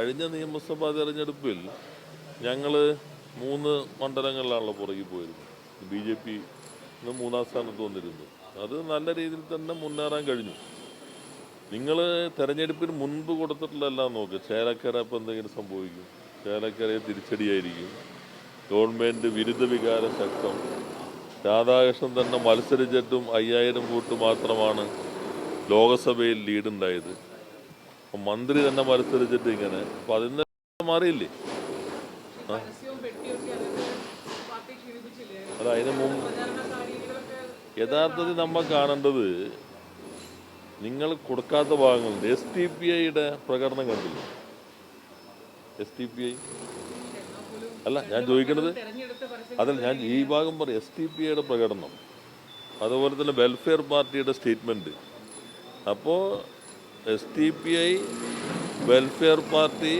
കഴിഞ്ഞ നിയമസഭാ തെരഞ്ഞെടുപ്പിൽ ഞങ്ങൾ മൂന്ന് മണ്ഡലങ്ങളിലാണല്ലോ പുറകിൽ പോയിരുന്നത്. ബി ജെ പി മൂന്നാം സ്ഥാനത്ത് വന്നിരുന്നു. അത് നല്ല രീതിയിൽ തന്നെ മുന്നേറാൻ കഴിഞ്ഞു. നിങ്ങൾ തെരഞ്ഞെടുപ്പിന് മുൻപ് കൊടുത്തിട്ടുള്ളതെല്ലാം നോക്ക്. ചേലക്കര ഇപ്പം എന്തെങ്കിലും സംഭവിക്കും. ചേലക്കരയെ തിരിച്ചടിയായിരിക്കും. ഗവൺമെന്റ് വിരുദ്ധ വികാര ശക്തം. രാധാകൃഷ്ണൻ തന്നെ മത്സരിച്ചിട്ടും അയ്യായിരം വോട്ട് മാത്രമാണ് ലോകസഭയിൽ ലീഡുണ്ടായത്. മന്ത്രി തന്നെ മത്സരിച്ചിട്ട് ഇങ്ങനെ. അപ്പം അതിന് മാറിയില്ലേ? അത് അതിന് മുമ്പ് യഥാർത്ഥത്തിൽ നമ്മൾ കാണേണ്ടത് നിങ്ങൾ കൊടുക്കാത്ത ഭാഗങ്ങളുണ്ട്. എസ് ടി പി ഐയുടെ പ്രകടനം കണ്ടില്ല? എസ് ടി പി ഐ അല്ല ഞാൻ തെരഞ്ഞെടുത്ത അതല്ല ഞാൻ ഈ ഭാഗം പറയും എസ് ടി പി ഐയുടെ പ്രകടനം. അതുപോലെ തന്നെ വെൽഫെയർ പാർട്ടിയുടെ സ്റ്റേറ്റ്മെന്റ് അപ്പോൾ S D P I welfare party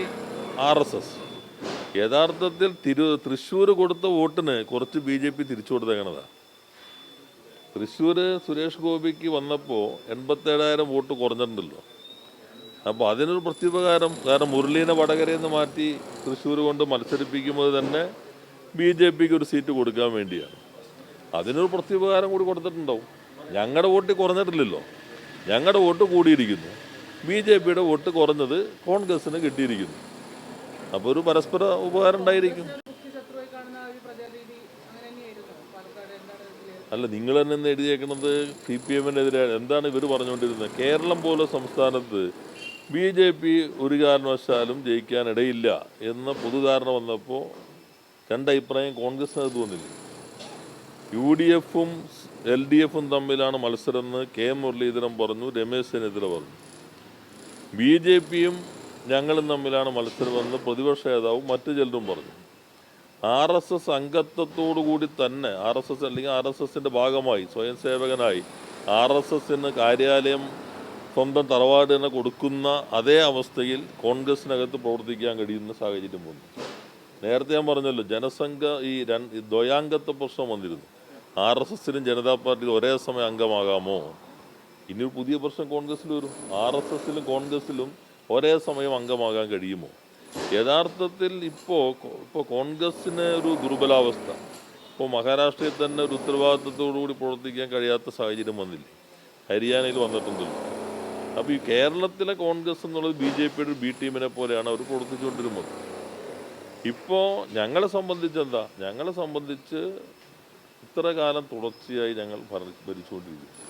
R S S യഥാർത്ഥത്തിൽ തിരു തൃശ്ശൂർ കൊടുത്ത വോട്ടിന് കുറച്ച് ബി ജെ പി തിരിച്ചു കൊടുത്തേക്കണതാണ് തൃശ്ശൂർ സുരേഷ് ഗോപിക്ക് വന്നപ്പോൾ എൺപത്തേഴായിരം വോട്ട് കുറഞ്ഞിട്ടുണ്ടല്ലോ. അപ്പോൾ അതിനൊരു പ്രത്യുപകാരം കാരണം മുരളീനെ വടകരയിൽ നിന്ന് മാറ്റി തൃശ്ശൂർ കൊണ്ട് മത്സരിപ്പിക്കുമ്പോൾ തന്നെ ബി ജെ പിക്ക് ഒരു സീറ്റ് കൊടുക്കാൻ വേണ്ടിയാണ്. അതിനൊരു പ്രത്യുപകാരം കൂടി കൊടുത്തിട്ടുണ്ടാവും. ഞങ്ങളുടെ വോട്ട് കുറഞ്ഞിട്ടില്ലല്ലോ. ഞങ്ങളുടെ വോട്ട് കൂടിയിരിക്കുന്നു. ബി ജെ പിയുടെ വോട്ട് കുറഞ്ഞത് കോൺഗ്രസിന് കിട്ടിയിരിക്കുന്നു. അപ്പോൾ ഒരു പരസ്പര ഉപകാരം ഉണ്ടായിരിക്കും. അല്ല നിങ്ങൾ തന്നെ എഴുതിയേക്കുന്നത് സി പി എമ്മിനെതിരെ എന്താണ് ഇവർ പറഞ്ഞുകൊണ്ടിരുന്നത്? കേരളം പോലെ സംസ്ഥാനത്ത് ബി ജെ പി ഒരു കാരണവശാലും ജയിക്കാനിടയില്ല എന്ന പൊതുധാരണ വന്നപ്പോൾ രണ്ടഭിപ്രായം കോൺഗ്രസിനകത്ത് തോന്നില്ല യു ഡി എഫും എൽ ഡി എഫും തമ്മിലാണ് മത്സരം എന്ന് കെ മുരളീധരൻ പറഞ്ഞു രമേശ് ചെന്നിത്തല പറഞ്ഞു. ബി ജെ പിയും ഞങ്ങളും തമ്മിലാണ് മത്സരമെന്ന് പ്രതിപക്ഷ നേതാവും മറ്റു ചിലരും പറഞ്ഞു. ആർ എസ് എസ് അംഗത്വത്തോടു കൂടി തന്നെ ആർ എസ് എസ് അല്ലെങ്കിൽ ആർ എസ് എസിന്റെ ഭാഗമായി സ്വയം സേവകനായി ആർ എസ് എസിന് കാര്യാലയം സ്വന്തം തറവാട് തന്നെ കൊടുക്കുന്ന അതേ അവസ്ഥയിൽ കോൺഗ്രസിനകത്ത് പ്രവർത്തിക്കാൻ കഴിയുന്ന സാഹചര്യം വന്നു. നേരത്തെ ഞാൻ പറഞ്ഞല്ലോ ജനസംഘ ഈ ദ്വയാംഗത്വ പ്രശ്നം വന്നിരുന്നു. ആർ എസ് എസിലും ജനതാ പാർട്ടിയിലും ഒരേ സമയം അംഗമാകാമോ? ഇനി പുതിയ പ്രശ്നം കോൺഗ്രസ്സിൽ വരും. ആർ എസ് എസിലും കോൺഗ്രസ്സിലും ഒരേ സമയം അംഗമാകാൻ കഴിയുമോ? യഥാർത്ഥത്തിൽ ഇപ്പോൾ ഇപ്പോൾ കോൺഗ്രസ്സിന് ഒരു ദുർബലാവസ്ഥ. ഇപ്പോൾ മഹാരാഷ്ട്രയിൽ തന്നെ ഒരു ഉത്തരവാദിത്തത്തോടു കൂടി പ്രവർത്തിക്കാൻ കഴിയാത്ത സാഹചര്യം വന്നില്ലേ? ഹരിയാനയിൽ വന്നിട്ടുണ്ടല്ലോ അപ്പോൾ ഈ കേരളത്തിലെ കോൺഗ്രസ് എന്നുള്ളത് ബി ജെ പിയുടെ ബി ടീമിനെ പോലെയാണ് അവർ പ്രവർത്തിച്ചുകൊണ്ടിരുന്നത്. ഇപ്പോൾ ഞങ്ങളെ സംബന്ധിച്ച് എന്താ? ഞങ്ങളെ സംബന്ധിച്ച് ഇത്ര കാലം തുടർച്ചയായി ഞങ്ങൾ ഭര- ഭരിച്ചുകൊണ്ടിരിക്കുന്നു.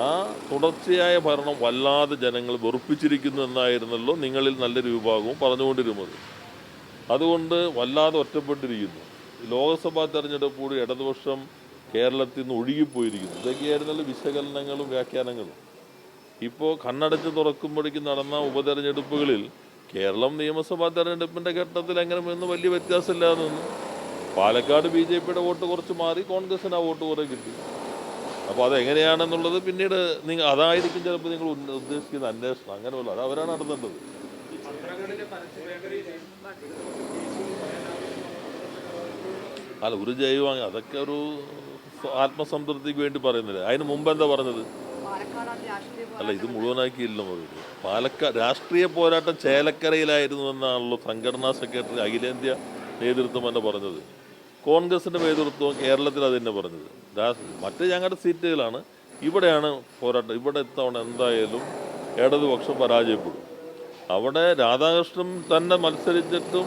ആ തുടർച്ചയായ ഭരണം വല്ലാതെ ജനങ്ങൾ വെറുപ്പിച്ചിരിക്കുന്നു എന്നായിരുന്നല്ലോ നിങ്ങളിൽ നല്ലൊരു വിഭാഗവും പറഞ്ഞുകൊണ്ടിരുന്നത്. അതുകൊണ്ട് വല്ലാതെ ഒറ്റപ്പെട്ടിരിക്കുന്നു. ലോക്സഭാ തെരഞ്ഞെടുപ്പ് കൂടി ഇടതുപക്ഷം കേരളത്തിൽ നിന്ന് ഒഴുകിപ്പോയിരിക്കുന്നു. ഇതൊക്കെയായിരുന്നല്ലോ വിശകലനങ്ങളും വ്യാഖ്യാനങ്ങളും. ഇപ്പോൾ കണ്ണടച്ച് തുറക്കുമ്പോഴേക്കും നടന്ന ഉപതെരഞ്ഞെടുപ്പുകളിൽ കേരളം നിയമസഭാ തെരഞ്ഞെടുപ്പിന്റെ ഘട്ടത്തിൽ എങ്ങനെ എന്ന് വലിയ വ്യത്യാസമില്ലാതെ നിന്നു. പാലക്കാട് ബി ജെ പിയുടെ വോട്ട് കുറച്ച് മാറി കോൺഗ്രസിന് ആ വോട്ട് കുറേ കിട്ടി. അപ്പോൾ അതെങ്ങനെയാണെന്നുള്ളത് പിന്നീട് നിങ്ങൾ അതായിരിക്കും ചിലപ്പോൾ നിങ്ങൾ ഉദ്ദേശിക്കുന്ന അന്വേഷണം. അങ്ങനെ വല്ല അത് അവരാണ് നടത്തേണ്ടത്. അല്ല ഒരു ജൈവം അതൊക്കെ ഒരു ആത്മസംതൃപ്തിക്ക് വേണ്ടി പറയുന്നില്ല? അതിന് മുമ്പ് എന്താ പറഞ്ഞത്? അല്ല ഇത് മുഴുവനാക്കിയില്ല മതി. പാലക്കാട് രാഷ്ട്രീയ പോരാട്ടം ചേലക്കരയിലായിരുന്നു എന്നാണല്ലോ സംഘടനാ സെക്രട്ടറി അഖിലേന്ത്യാ നേതൃത്വം തന്നെ പറഞ്ഞത്. കോൺഗ്രസിന്റെ നേതൃത്വം കേരളത്തിൽ അത് തന്നെ പറഞ്ഞത്. മറ്റ് ഞങ്ങളുടെ സീറ്റുകളാണ്. ഇവിടെയാണ് പോരാട്ടം. ഇവിടെ ഇത്തവണ എന്തായാലും ഇടതുപക്ഷം പരാജയപ്പെടും. അവിടെ രാധാകൃഷ്ണൻ തന്നെ മത്സരിച്ചിട്ടും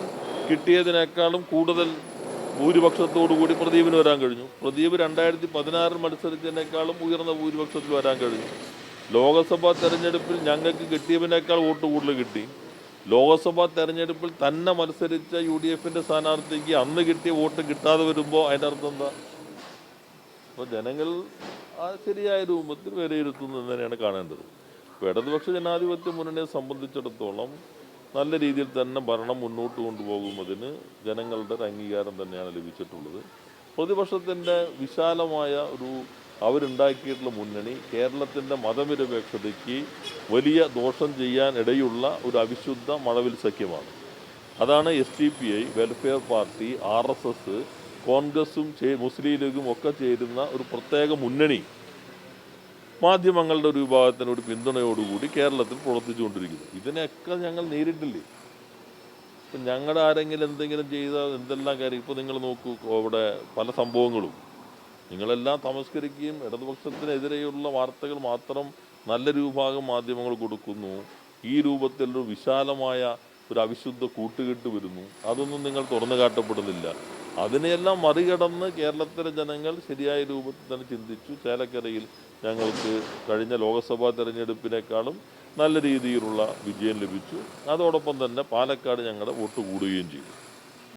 കിട്ടിയതിനേക്കാളും കൂടുതൽ ഭൂരിപക്ഷത്തോടു കൂടി പ്രദീപിന് വരാൻ കഴിഞ്ഞു. പ്രദീപ് രണ്ടായിരത്തി പതിനാറിൽ മത്സരിച്ചതിനേക്കാളും ഉയർന്ന ഭൂരിപക്ഷത്തിൽ വരാൻ കഴിഞ്ഞു. ലോക്സഭാ തെരഞ്ഞെടുപ്പിൽ ഞങ്ങൾക്ക് കിട്ടിയതിനേക്കാൾ വോട്ട് കൂടുതൽ കിട്ടി. ലോക്സഭാ തെരഞ്ഞെടുപ്പിൽ തന്നെ മത്സരിച്ച യു ഡി എഫിന്റെ സ്ഥാനാർത്ഥിക്ക് അന്ന് കിട്ടിയ വോട്ട് കിട്ടാതെ വരുമ്പോൾ അതിന്റെ അർത്ഥം എന്താ? അപ്പോൾ ജനങ്ങൾ ആ ശരിയായ രൂപത്തിൽ വിലയിരുത്തുന്നു തന്നെയാണ് കാണേണ്ടത്. ഇപ്പോൾ ഇടതുപക്ഷ ജനാധിപത്യ മുന്നണിയെ സംബന്ധിച്ചിടത്തോളം നല്ല രീതിയിൽ തന്നെ ഭരണം മുന്നോട്ട് കൊണ്ടുപോകുന്നതിന് ജനങ്ങളുടെ ഒരു അംഗീകാരം തന്നെയാണ് ലഭിച്ചിട്ടുള്ളത്. പ്രതിപക്ഷത്തിന്റെ വിശാലമായ ഒരു അവരുണ്ടാക്കിയിട്ടുള്ള മുന്നണി കേരളത്തിന്റെ മതനിരപേക്ഷതയ്ക്ക് വലിയ ദോഷം ചെയ്യാൻ ഇടയുള്ള ഒരു അവിശുദ്ധ മഴവിൽ സഖ്യമാണ്. അതാണ് S D P I welfare party R S S കോൺഗ്രസും മുസ്ലിം ലീഗും ഒക്കെ ചേരുന്ന ഒരു പ്രത്യേക മുന്നണി. മാധ്യമങ്ങളുടെ ഒരു വിഭാഗത്തിന് ഒരു പിന്തുണയോടുകൂടി കേരളത്തിൽ പ്രവർത്തിച്ചുകൊണ്ടിരിക്കുന്നു. ഇതിനെയൊക്കെ ഞങ്ങൾ നേരിട്ടില്ലേ? ഇപ്പം ഞങ്ങളുടെ ആരെങ്കിലും എന്തെങ്കിലും ചെയ്താൽ എന്തെല്ലാം കാര്യം? ഇപ്പോൾ നിങ്ങൾ നോക്കൂ അവിടെ പല സംഭവങ്ങളും. നിങ്ങളെല്ലാം തമസ്കരിക്കുകയും ഇടതുപക്ഷത്തിനെതിരെയുള്ള വാർത്തകൾ മാത്രം നല്ല രൂപഭാഗം മാധ്യമങ്ങൾ കൊടുക്കുന്നു. ഈ രൂപത്തിലൊരു വിശാലമായ ഒരു അവിശുദ്ധ കൂട്ടുകെട്ട് വരുന്നു. അതൊന്നും നിങ്ങൾ തുറന്നു കാട്ടപ്പെടുന്നില്ല. അതിനെയെല്ലാം മറികടന്ന് കേരളത്തിലെ ജനങ്ങൾ ശരിയായ രൂപത്തിൽ തന്നെ ചിന്തിച്ചു. ചേലക്കരയിൽ ഞങ്ങൾക്ക് കഴിഞ്ഞ ലോക്സഭാ തെരഞ്ഞെടുപ്പിനേക്കാളും നല്ല രീതിയിലുള്ള വിജയം ലഭിച്ചു. അതോടൊപ്പം തന്നെ പാലക്കാട് ഞങ്ങളുടെ വോട്ട് കൂടുകയും ചെയ്തു.